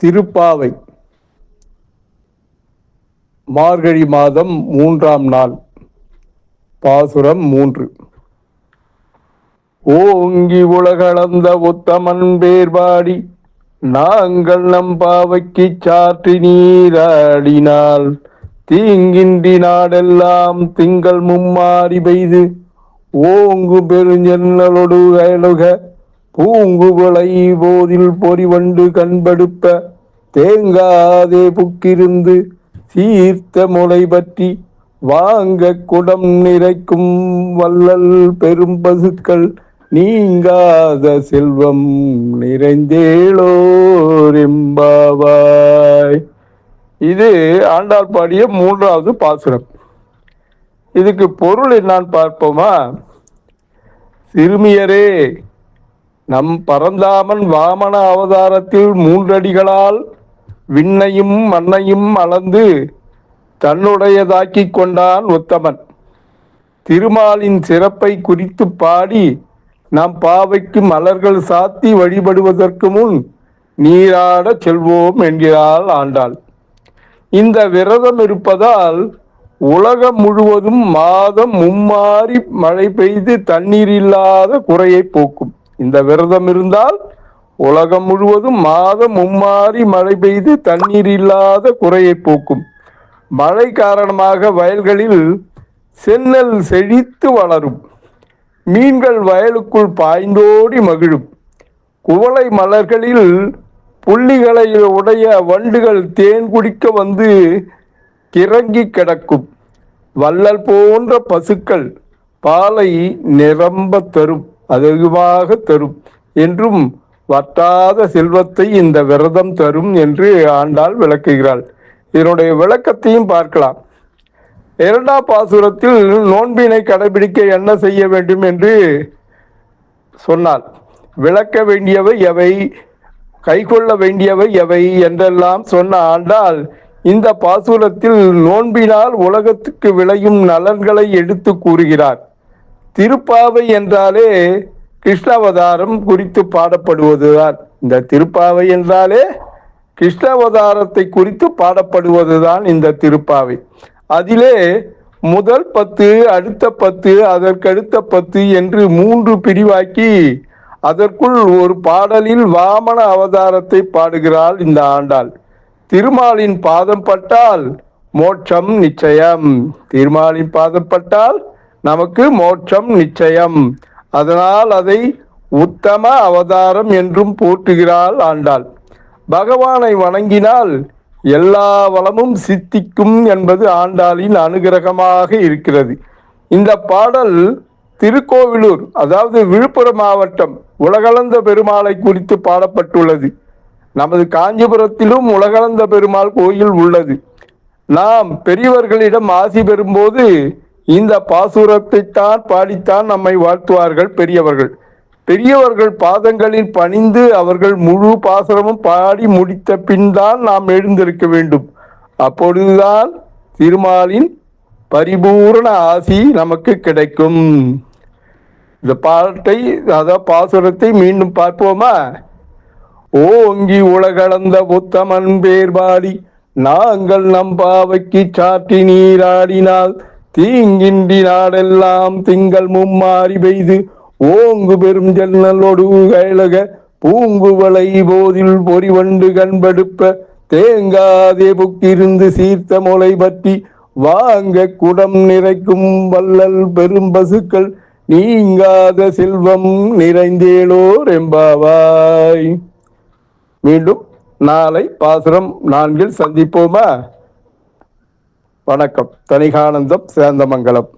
திருப்பாவை. மார்கழி மாதம் மூன்றாம் நாள் பாசுரம் மூன்று. ஓங்கி உலகளந்த உத்தமன் பேர்பாடி நாங்கள் நம் பாவைக்கு சாற்றி நீராடினால் தீங்கின்றி நாடெல்லாம் திங்கள் மும்மாறி பெய்து ஓங்கு பெருஞ்சென்னலொடு அயலுக பூங்குவளை போதில் பொறிவண்டு கண்படுப்ப தேங்காதே புக்கிருந்து சீர்த்த முளை பற்றி வாங்க குடம் நிறைக்கும் வள்ளல் பெரும் பசுக்கள் நீங்காத செல்வம் நிறைந்தேளோரெம்பாவாய். இது ஆண்டாள் பாடிய மூன்றாவது பாசுரம். இதுக்கு பொருள் என்னான்னு பார்ப்போமா? சிறுமியரே நம் பரந்தாமன் வாமன அவதாரத்தில் மூன்றடிகளால் விண்ணையும் மண்ணையும் அளந்து தன்னுடையதாக்கிக் கொண்டான் உத்தமன். திருமாலின் சிறப்பை குறித்து பாடி நம் பாவைக்கு மலர்கள் சாத்தி வழிபடுவதற்கு முன் நீராடச் செல்வோம் என்கிறாள் ஆண்டாள். இந்த விரதம் இருப்பதால் உலகம் முழுவதும் மாதம் மும்மாறி மழை பெய்து தண்ணீர் இல்லாத குறையை போக்கும். இந்த விரதம் இருந்தால் உலகம் முழுவதும் மாதம் மும்மாறி மழை பெய்து தண்ணீர் இல்லாத குறையை போக்கும். மழை காரணமாக வயல்களில் சென்னல் செழித்து வளரும். மீன்கள் வயலுக்குள் பாய்ந்தோடி மகிழும். குவளை மலர்களில் புள்ளிகளை உடைய வண்டுகள் தேன் குடிக்க வந்து கிறங்கி கிடக்கும். வள்ளல் போன்ற பசுக்கள் பாலை நிரம்ப தரும். அதிகமாக தரும். என்றும் வட்டாத செல்வத்தை இந்த விரதம் தரும் என்று ஆண்டாள் விளக்குகிறாள். இதனுடைய விளக்கத்தையும் பார்க்கலாம். இரண்டாம் பாசுரத்தில் நோன்பினை கடைபிடிக்க என்ன செய்ய வேண்டும் என்று சொன்னாள். விளக்க வேண்டியவை எவை? கைக்கொள்ள வேண்டியவை எவை? என்றெல்லாம் சொன்ன ஆண்டால் இந்த பாசுரத்தில் நோன்பினால் உலகத்துக்கு விளையும் நலன்களை எடுத்து கூறுகிறார். திருப்பாவை என்றாலே கிருஷ்ணாவதாரம் குறித்து பாடப்படுவதுதான். இந்த திருப்பாவை என்றாலே கிருஷ்ணாவதாரத்தை குறித்து பாடப்படுவதுதான் இந்த திருப்பாவை. அதிலே முதல் பத்து அடுத்த பத்து அதற்கடுத்த பத்து என்று மூன்று பிரிவாக்கி அதற்குள் ஒரு பாடலில் வாமன அவதாரத்தை பாடுகிறாள் இந்த ஆண்டாள். திருமாலின் பாதம் பட்டால் மோட்சம் நிச்சயம். திருமாலின் பாதம் பட்டால் நமக்கு மோட்சம் நிச்சயம். அதனால் அதை உத்தம அவதாரம் என்றும் போற்றுகிறாள் ஆண்டாள். பகவானை வணங்கினால் எல்லா வளமும் சித்திக்கும் என்பது ஆண்டாளின் அனுகிரகமாக இருக்கிறது. இந்த பாடல் திருக்கோவிலூர் அதாவது விழுப்புரம் மாவட்டம் உலகளந்த பெருமாளை குறித்து பாடப்பட்டுள்ளது. நமது காஞ்சிபுரத்திலும் உலகளந்த பெருமாள் கோயில் உள்ளது. நாம் பெரியவர்களிடம் ஆசி பெறும்போது இந்த பாசுரத்தைத்தான் பாடித்தான் நம்மை வாழ்த்துவார்கள் பெரியவர்கள். பெரியவர்கள் பாதங்களில் பணிந்து அவர்கள் முழு பாசுரமும் பாடி முடித்த பின் தான் நாம் எழுந்திருக்க வேண்டும். அப்பொழுதுதான் திருமாலின் பரிபூரண ஆசி நமக்கு கிடைக்கும். இந்த பாட்டை அதாவது பாசுரத்தை மீண்டும் பார்ப்போமா? ஓங்கி உலகளந்த புத்தமன் பேர்பாடி நாங்கள் நம் பாவைக்கு சாற்றி நீராடினால் தீங்கின்றி நாடெல்லாம் திங்கள் மும்மாறி பெய்து ஓங்கு பெரும் ஜன்னலோடு கழக பூங்குவளை போதில் பொறிவண்டு கண்படுப்ப தேங்காதே புக்கிருந்து சீர்த்த முளை பற்றி வாங்க குடம் நிறைக்கும் வள்ளல் பெரும் பசுக்கள் நீங்காத செல்வம் நிறைந்தேளோர் எம்பாவாய். மீண்டும் நாளை பாசுரம் நான்கில் சந்திப்போமா? வணக்கம். தனிகானந்தம் சேந்தமங்கலம்.